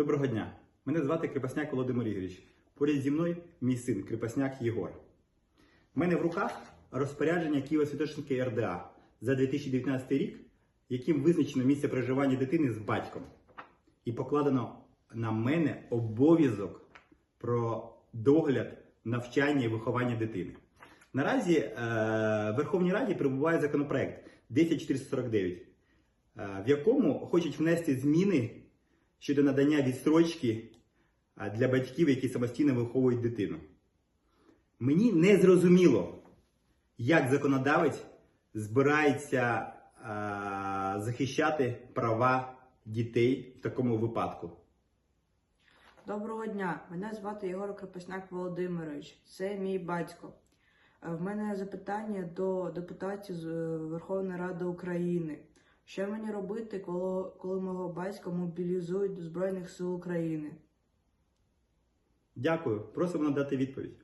Доброго дня! Мене звати Крепосняк Володимир Ігорович. Поряд зі мною мій син Крепосняк Єгор. У мене в руках розпорядження Києво-Святошинської РДА за 2019 рік, яким визначено місце проживання дитини з батьком. І покладено на мене обов'язок про догляд, навчання і виховання дитини. Наразі е, в Верховній Раді перебуває законопроект 10449, е, в якому хочуть внести зміни щодо надання відстрочки для батьків, які самостійно виховують дитину. Мені не зрозуміло, як законодавець збирається а, захищати права дітей в такому випадку. Доброго дня, мене звати Єгор Крепосняк Володимирович. Це мій батько. Е, В мене запитання до депутатів з е, Верховної Ради України. Що мені робити, коли, коли мого батька мобілізують до Збройних сил України? Дякую. Просимо надати відповідь.